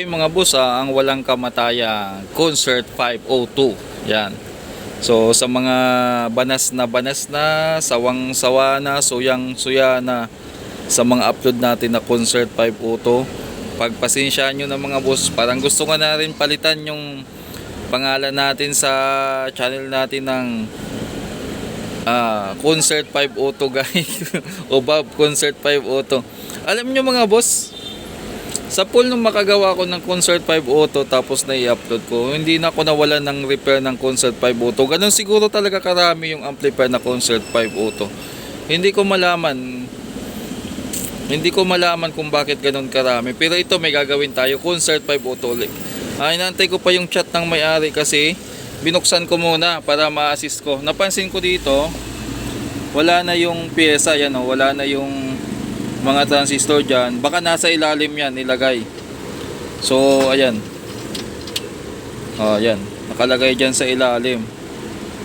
Okay mga boss, ah, ang walang kamataya Concert 502. Yan. So sa mga banas na banas na, sawang sawa na, suyang suya na sa mga upload natin na Concert 502. Pagpasensyaan nyo na mga boss, parang gusto ko na rin palitan yung pangalan natin sa channel natin ng ah, Concert 502 guys. o Bob Concert 502. Alam nyo mga boss, sa pool nung makagawa ko ng Concert 5 Auto tapos na i-upload ko, hindi na ako nawalan ng repair ng Concert 5 Auto. Ganun siguro talaga karami yung amplifier na Concert 5 Auto. Hindi ko malaman hindi ko malaman kung bakit ganun karami. Pero ito may gagawin tayo, Concert 5 Auto ulit. Ay, nantay ko pa yung chat ng may-ari kasi binuksan ko muna para ma-assist ko. Napansin ko dito, wala na yung pyesa, yan o, wala na yung mga transistor dyan baka nasa ilalim yan nilagay. So ayan. Oh ayan. Nakalagay dyan sa ilalim.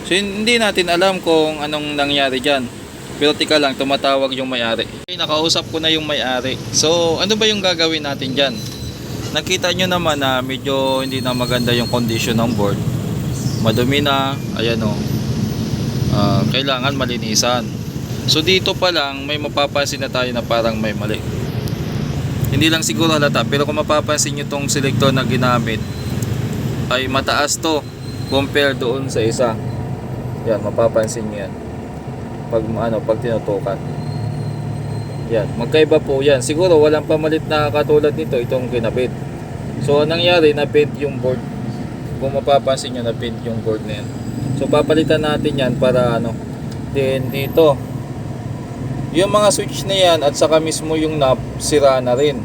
So hindi natin alam kung anong nangyari dyan. Pero tika lang tumatawag yung may-ari. Okay, nakausap ko na yung may-ari. So ano ba yung gagawin natin dyan? Nakita nyo naman na medyo hindi na maganda yung condition ng board. Madumi na ayan o. Ah, kailangan malinisan So dito pa lang may mapapansin na tayo na parang may mali. Hindi lang siguro halata pero kung mapapansin nyo tong selector na ginamit ay mataas to compare doon sa isa. Yan, mapapansin nyo yan. Pag ano, pag tinutukan. Yan, magkaiba po yan. Siguro walang pamalit na katulad nito itong kinabit. So nangyari, na-bend yung board. Kung mapapansin nyo, na-bend yung board na yan. So papalitan natin yan para ano, then dito yung mga switch na yan at saka mismo yung knob sira na rin.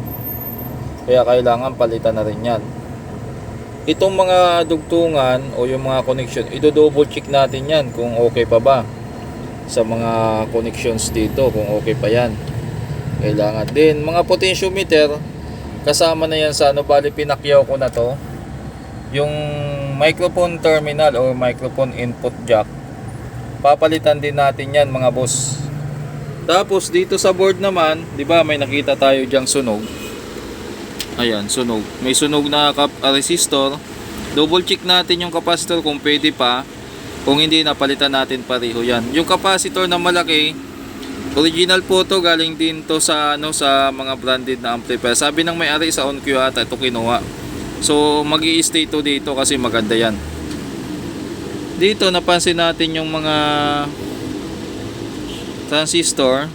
Kaya kailangan palitan na rin yan. Itong mga dugtungan o yung mga connection ido-double check natin yan kung okay pa ba sa mga connections dito kung okay pa yan. Kailangan din. Mga potentiometer kasama na yan sa ano bali pinakyaw ko na to. Yung microphone terminal o microphone input jack papalitan din natin yan mga boss tapos dito sa board naman, 'di ba, may nakita tayo diyang sunog. Ayan, sunog. May sunog na kap ah, resistor. Double check natin yung capacitor kung pwede pa. Kung hindi, napalitan natin pareho 'yan. Yung capacitor na malaki, original po to, galing din to sa ano sa mga branded na amplifier. Sabi ng may-ari sa OnQ ata ito kinuha. So, magi-stay to dito kasi maganda 'yan. Dito napansin natin yung mga transistor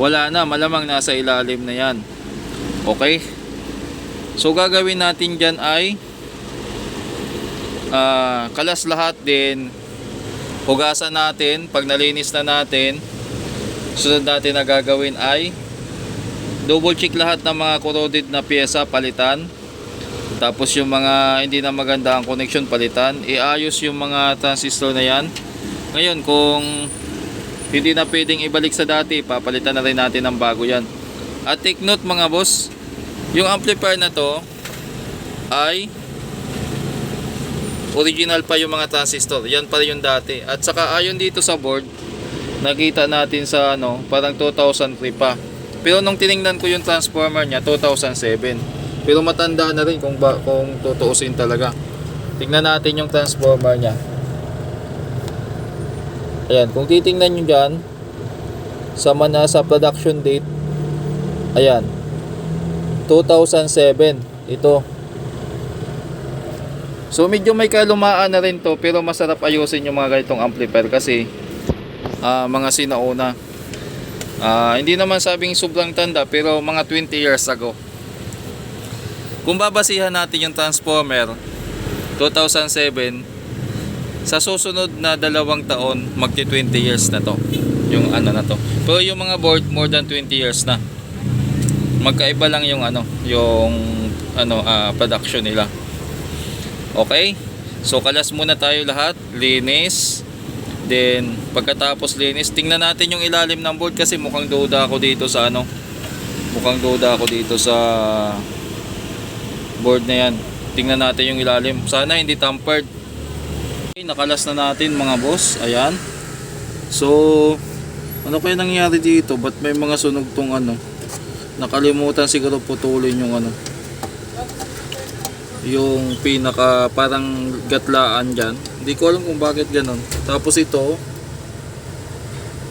wala na malamang nasa ilalim na yan. Okay? So gagawin natin dyan ay ah, kalas lahat din. Hugasan natin. Pag nalinis na natin sunod natin na gagawin ay double check lahat ng mga corroded na pyesa palitan. Tapos yung mga hindi na maganda ang connection palitan. Iayos yung mga transistor na yan. Ngayon kung hindi na pwedeng ibalik sa dati. Papalitan na rin natin ng bago yan. At take note mga boss. Yung amplifier na to ay original pa yung mga transistor. Yan pa rin yung dati. At saka ayon dito sa board nakita natin sa ano parang 2003 pa. Pero nung tiningnan ko yung transformer niya 2007 pero matanda na rin kung, ba, kung tutuusin talaga. Tingnan natin yung transformer niya Ayan, kung titingnan nyo dyan, sa mana sa production date, ayan, 2007, ito. So medyo may kalumaan na rin to, pero masarap ayusin yung mga ganitong amplifier kasi ah, mga sinauna. Ah, hindi naman sabing sobrang tanda, pero mga 20 years ago. Kung babasihan natin yung transformer, 2007, sa susunod na dalawang taon magti 20 years na to. Yung ano na to. Pero yung mga board more than 20 years na. Magkaiba lang yung ano yung ano ah, production nila. Okay? So kalas muna tayo lahat. Linis. Then pagkatapos linis tingnan natin yung ilalim ng board kasi mukhang duda ako dito sa ano. Mukhang duda ako dito sa board na yan. Tingnan natin yung ilalim. Sana hindi tampered nakalas na natin mga boss. Ayan. So, ano kaya nangyari dito? Ba't may mga sunog tong ano? Nakalimutan siguro putulin yung ano. yung pinaka parang gatlaan dyan. Hindi ko alam kung bakit ganon. Tapos ito,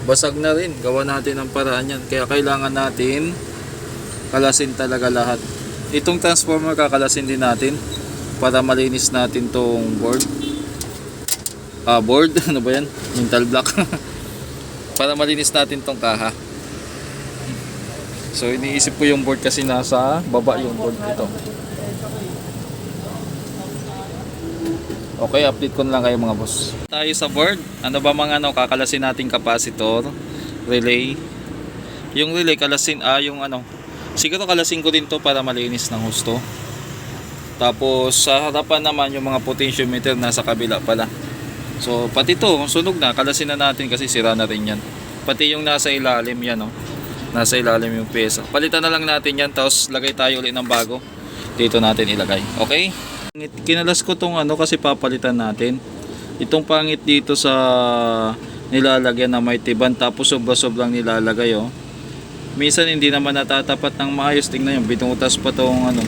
basag na rin. Gawa natin ang paraan yan. Kaya kailangan natin kalasin talaga lahat. Itong transformer kakalasin din natin para malinis natin tong board. Ah, board? Ano ba yan? Mental block. para malinis natin tong kaha. So iniisip ko yung board kasi nasa baba yung board ito. Okay, update ko na lang kayo mga boss. Tayo sa board. Ano ba mga ano, kakalasin nating capacitor, relay. Yung relay kalasin, ah yung ano, siguro kalasin ko din to para malinis ng husto. Tapos sa harapan naman yung mga potentiometer nasa kabila pala. So pati to, sunog na, kalasin na natin kasi sira na rin yan. Pati yung nasa ilalim yan, no? Nasa ilalim yung pyesa. Palitan na lang natin yan, tapos lagay tayo ulit ng bago. Dito natin ilagay. Okay? Kinalas ko tong ano kasi papalitan natin. Itong pangit dito sa nilalagyan na may tiban tapos sobra-sobrang nilalagay oh. Minsan hindi naman natatapat ng maayos. Tingnan yung binutas pa tong ano.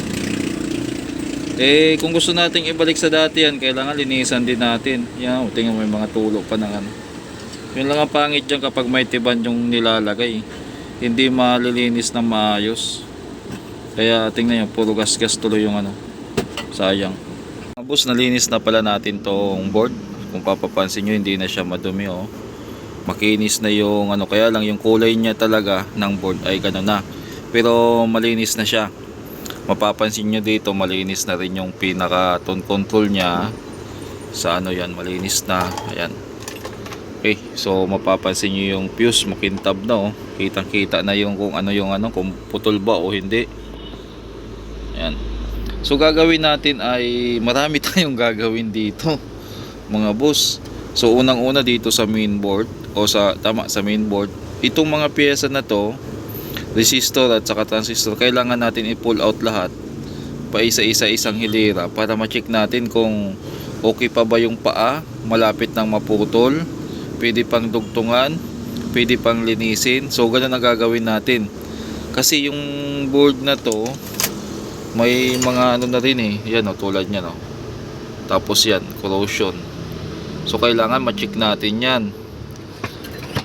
Eh kung gusto nating ibalik sa dati yan, kailangan linisan din natin. Yan, oh, tingnan mo yung mga tulo pa ng ano. Yun lang ang pangit dyan kapag may tiban yung nilalagay. Hindi malilinis na maayos. Kaya tingnan nyo, puro gas-gas tuloy yung ano. Sayang. Mga boss, nalinis na pala natin tong board. Kung papapansin nyo, hindi na siya madumi oh. Makinis na yung ano, kaya lang yung kulay niya talaga ng board ay gano'n na. Pero malinis na siya. Mapapansin nyo dito, malinis na rin yung pinaka tone control niya. Sa ano yan, malinis na. Ayan. Okay, so mapapansin nyo yung fuse, makintab na oh. Kitang kita na yung kung ano yung ano, kung putol ba o hindi. Ayan. So gagawin natin ay marami tayong gagawin dito mga boss. So unang-una dito sa main board o sa tama sa main board, itong mga piyesa na to, resistor at saka transistor, kailangan natin i-pull out lahat. Pa isa-isa isang hilera para ma-check natin kung okay pa ba yung paa, malapit nang maputol, pwede pang dugtungan, pwede pang linisin. So ganun ang gagawin natin. Kasi yung board na to, may mga ano na rin eh. Yan o tulad niyan o tapos yan corrosion. So kailangan ma-check natin yan.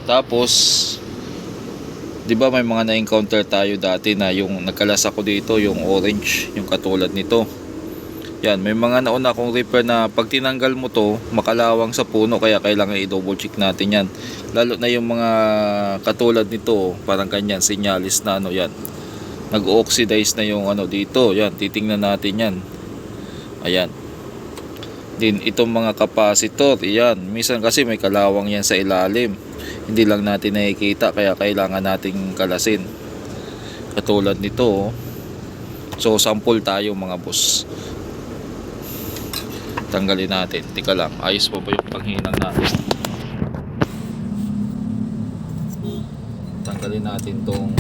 Tapos di ba may mga na-encounter tayo dati na yung nagkalas ako dito yung orange yung katulad nito yan may mga nauna akong repair na pag tinanggal mo to makalawang sa puno kaya kailangan i-double check natin yan lalo na yung mga katulad nito parang ganyan sinyalis na ano yan nag-oxidize na yung ano dito. Yan, titingnan natin yan. Ayan. Din itong mga capacitor, yan. Minsan kasi may kalawang yan sa ilalim. Hindi lang natin nakikita kaya kailangan nating kalasin. Katulad nito. oh. So sample tayo mga boss. Tanggalin natin. Tika lang, ayos pa ba yung panghinang natin? Tanggalin natin tong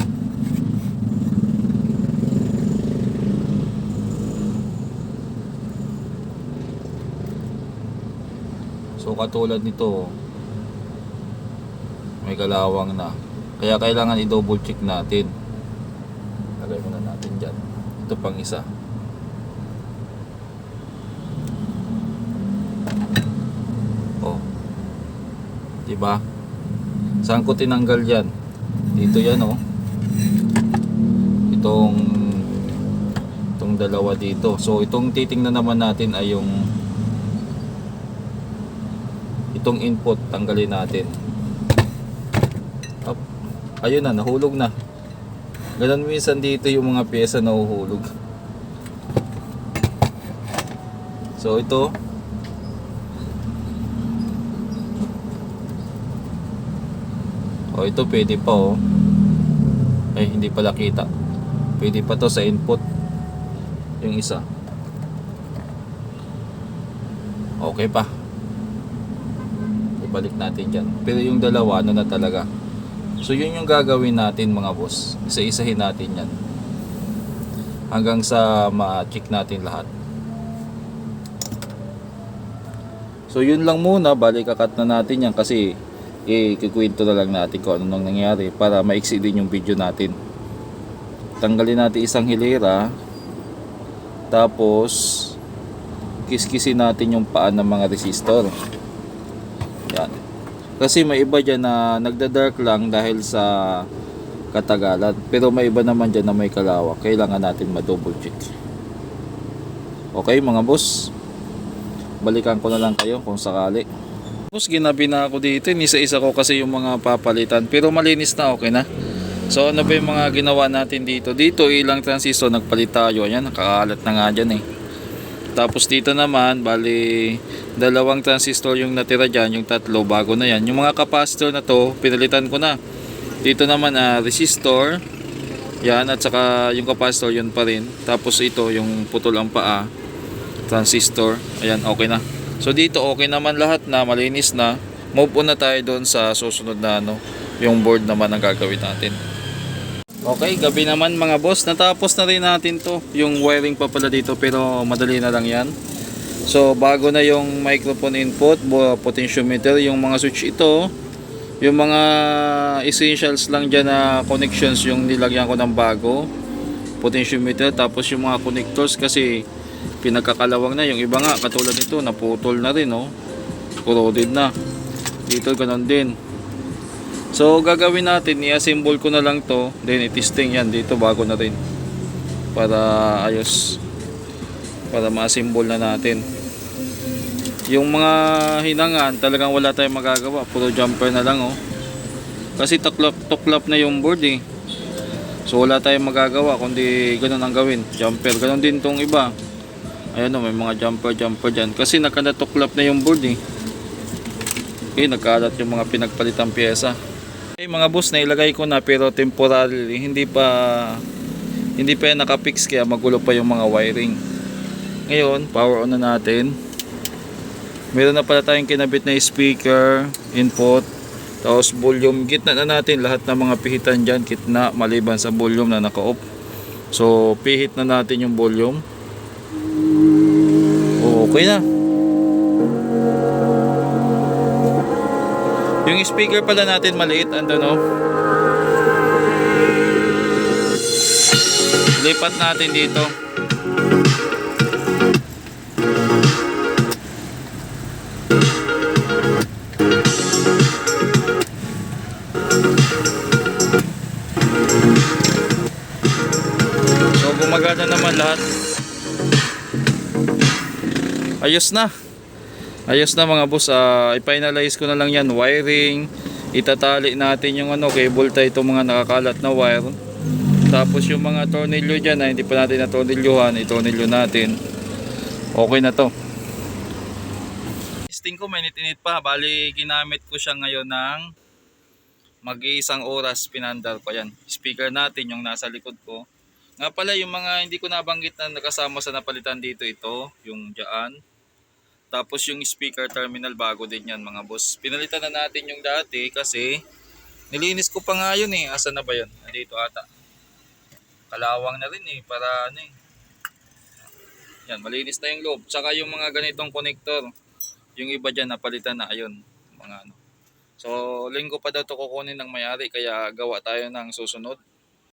So katulad nito, may kalawang na. Kaya kailangan i-double check natin. Lagay muna natin dyan. Ito pang isa. Oh. Diba? Saan ko tinanggal yan? Dito yan oh. Itong itong dalawa dito. So itong titingnan naman natin ay yung itong input tanggalin natin. Ayun na nahulog na. Ganun minsan dito yung mga pyesa nahuhulog. So ito. O ito pwede pa oh. Ay hindi pala kita. Pwede pa to sa input. Yung isa. Okay pa. Ibalik natin dyan. Pero yung dalawa, ano na talaga. So yun yung gagawin natin mga boss. Isa-isahin natin yan. Hanggang sa ma-check natin lahat. So yun lang muna, balik kakat na natin yan kasi eh, na lang natin kung ano nang nangyari para maiksi din yung video natin. Tanggalin natin isang hilera Tapos, kiskisin natin yung paan ng mga resistor. Yan. Kasi may iba dyan na nagda-dark lang dahil sa katagalan. Pero may iba naman dyan na may kalawak. Kailangan natin ma-double check. Okay mga boss. Balikan ko na lang kayo kung sakali. Boss, ginabi na ako dito. Nisa-isa ko kasi yung mga papalitan. Pero malinis na, okay na. So ano ba yung mga ginawa natin dito? Dito ilang transistor nagpalit tayo. Ayan, nakakalat na nga dyan eh. Tapos dito naman, bali dalawang transistor yung natira dyan, yung tatlo, bago na yan. Yung mga capacitor na to, pinalitan ko na. Dito naman, ah, resistor. Yan, at saka yung capacitor, yun pa rin. Tapos ito, yung putol ang paa, transistor. Ayan, okay na. So dito, okay naman lahat na, malinis na. Move on na tayo doon sa susunod na ano, yung board naman ang gagawin natin. Okay, gabi naman mga boss. Natapos na rin natin to. Yung wiring pa pala dito pero madali na lang yan. So bago na yung microphone input, potentiometer, yung mga switch ito, yung mga essentials lang dyan na connections yung nilagyan ko ng bago. Potentiometer, tapos yung mga connectors kasi pinagkakalawang na. Yung iba nga, katulad nito, naputol na rin, oh. Corroded na. Dito, ganun din. So gagawin natin, i-assemble ko na lang to, then i-testing yan dito bago na rin. Para ayos. Para ma-assemble na natin. Yung mga hinangan, talagang wala tayong magagawa. Puro jumper na lang oh. Kasi tuklap, tuklap na yung board eh. So wala tayong magagawa kundi ganun ang gawin. Jumper, ganun din tong iba. Ayan oh, may mga jumper, jumper dyan. Kasi nakadatuklap na yung board eh. Okay, nagkalat yung mga pinagpalitang pyesa. Okay, mga boss, nailagay ko na pero temporarily, hindi pa hindi pa yan nakapix kaya magulo pa yung mga wiring. Ngayon, power on na natin. Meron na pala tayong kinabit na speaker, input, tapos volume. Gitna na natin lahat ng mga pihitan dyan, kitna, maliban sa volume na naka-off. So, pihit na natin yung volume. Okay na. Yung speaker pala natin maliit, ando no? Lipat natin dito. So gumagana naman lahat. Ayos na. Ayos na mga boss, Ah, i-finalize ko na lang yan, wiring, itatali natin yung ano, cable tie itong mga nakakalat na wire. Tapos yung mga tornilyo dyan na hindi pa natin natornilyuhan, itornilyo natin. Okay na to. Testing ko, mainit-init pa. Bali, ginamit ko siya ngayon ng mag-iisang oras pinandar ko yan. Speaker natin yung nasa likod ko. Nga pala, yung mga hindi ko nabanggit na nakasama sa napalitan dito, ito, yung dyan. Tapos yung speaker terminal bago din yan mga boss. Pinalitan na natin yung dati kasi nilinis ko pa nga yun eh. Asa na ba yun? Nandito ata. Kalawang na rin eh para ano eh. Yan, malinis na yung loob. Tsaka yung mga ganitong connector. Yung iba dyan napalitan na ayun. Mga ano. So, linggo pa daw to kukunin ng may-ari kaya gawa tayo ng susunod.